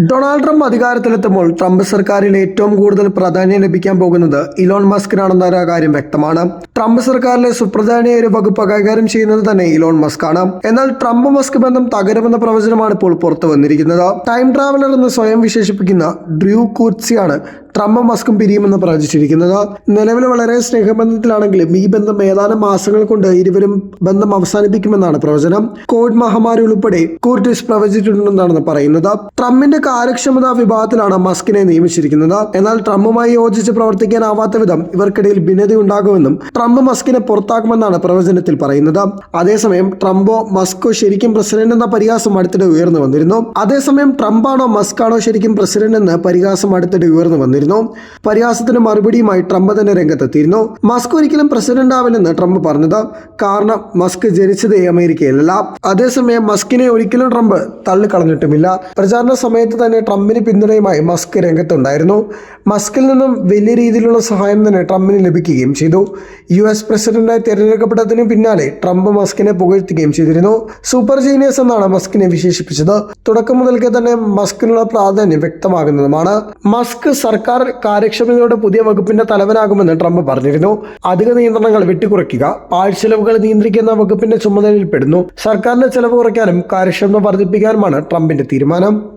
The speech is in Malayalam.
ഡൊണാൾഡ് ട്രംപ് അധികാരത്തിലെത്തുമ്പോൾ ട്രംപ് സർക്കാരിന് ഏറ്റവും കൂടുതൽ പ്രാധാന്യം ലഭിക്കാൻ പോകുന്നത് ഇലോൺ മസ്കിനാണെന്ന കാര്യം വ്യക്തമാണ്. ട്രംപ് സർക്കാരിലെ സുപ്രധാന ഒരു വകുപ്പ് കൈകാര്യം ചെയ്യുന്നത് തന്നെ ഇലോൺ മസ്ക് ആണ് എന്നാൽ ട്രംപ് മസ്ക് ബന്ധം തകരുമെന്ന പ്രവചനമാണ് ഇപ്പോൾ പുറത്തു വന്നിരിക്കുന്നത്. ടൈം ട്രാവലർ എന്ന് സ്വയം വിശേഷിപ്പിക്കുന്ന ഡ്രൂ കൂറ്റ്സിയാണ് ട്രംപ് മസ്കും പിരിയുമെന്ന് പ്രവചിച്ചിരിക്കുന്നത്. നിലവിൽ വളരെ സ്നേഹബന്ധത്തിലാണെങ്കിലും ഈ ബന്ധം ഏതാനും മാസങ്ങൾ കൊണ്ട് ഇരുവരും ബന്ധം അവസാനിപ്പിക്കുമെന്നാണ് പ്രവചനം. കോവിഡ് മഹാമാരി ഉൾപ്പെടെ കൂർട്ടിസ് പ്രവചിച്ചിട്ടുണ്ടെന്നാണ് പറയുന്നത്. ട്രംപിന്റെ കാര്യക്ഷമതാ വിഭാഗത്തിലാണ് മസ്കിനെ നിയമിച്ചിരിക്കുന്നത്. എന്നാൽ ട്രംപുമായി യോജിച്ച് പ്രവർത്തിക്കാനാവാത്ത വിധം ഇവർക്കിടയിൽ ഭിന്നതയുണ്ടാകുമെന്നും ട്രംപ് മസ്കിനെ പുറത്താക്കുമെന്നാണ് പ്രവചനത്തിൽ പറയുന്നത്. അതേസമയം ട്രംപോ മസ്കോ ശരിക്കും പ്രസിഡന്റ് എന്ന പരിഹാസം അടുത്തിടെ ഉയർന്നു വന്നിരുന്നു. അതേസമയം ട്രംപാണോ മസ്കാണോ ശരിക്കും പ്രസിഡന്റ് എന്ന് പരിഹാസം അടുത്തിടെ ഉയർന്നു വന്നിരുന്നു. പരിഹാസത്തിന് മറുപടിയുമായി ട്രംപ് തന്നെ രംഗത്തെത്തിയിരുന്നു. മസ്ക് ഒരിക്കലും പ്രസിഡന്റ് ആവില്ലെന്ന് ട്രംപ് പറഞ്ഞത്. കാരണം മസ്ക് ജനിച്ചത് അമേരിക്കയിലല്ല. അതേസമയം മസ്കിനെ ഒരിക്കലും ട്രംപ് തള്ളിക്കളഞ്ഞിട്ടുമില്ല. പ്രചാരണ സമയത്ത് തന്നെ ട്രംപിന് പിന്തുണയുമായി മസ്ക് രംഗത്തുണ്ടായിരുന്നു. മസ്കിൽ നിന്നും വലിയ രീതിയിലുള്ള സഹായം തന്നെ ട്രംപിന് ലഭിക്കുകയും ചെയ്തു. യു എസ് പ്രസിഡന്റായി തിരഞ്ഞെടുക്കപ്പെട്ടതിന് പിന്നാലെ ട്രംപ് മസ്കിനെ പുകഴ്ത്തുകയും ചെയ്തിരുന്നു. സൂപ്പർ ജീനിയസ് എന്നാണ് മസ്കിനെ വിശേഷിപ്പിച്ചത്. തുടക്കം മുതൽക്കേ തന്നെ മസ്കിനുള്ള പ്രാധാന്യം വ്യക്തമാകുന്നതുമാണ്. മസ്ക് സർക്കാർ കാര്യക്ഷമതയോടെ പുതിയ വകുപ്പിന്റെ തലവനാകുമെന്ന് ട്രംപ് പറഞ്ഞിരുന്നു. അധിക നിയന്ത്രണങ്ങൾ വെട്ടിക്കുറയ്ക്കുക പാഴ്ചെലവുകൾ നിയന്ത്രിക്കുന്ന വകുപ്പിന്റെ ചുമതലയിൽപ്പെടുന്നു. സർക്കാരിന്റെ ചെലവ് കുറയ്ക്കാനും കാര്യക്ഷമത വർദ്ധിപ്പിക്കാനുമാണ് ട്രംപിന്റെ തീരുമാനം.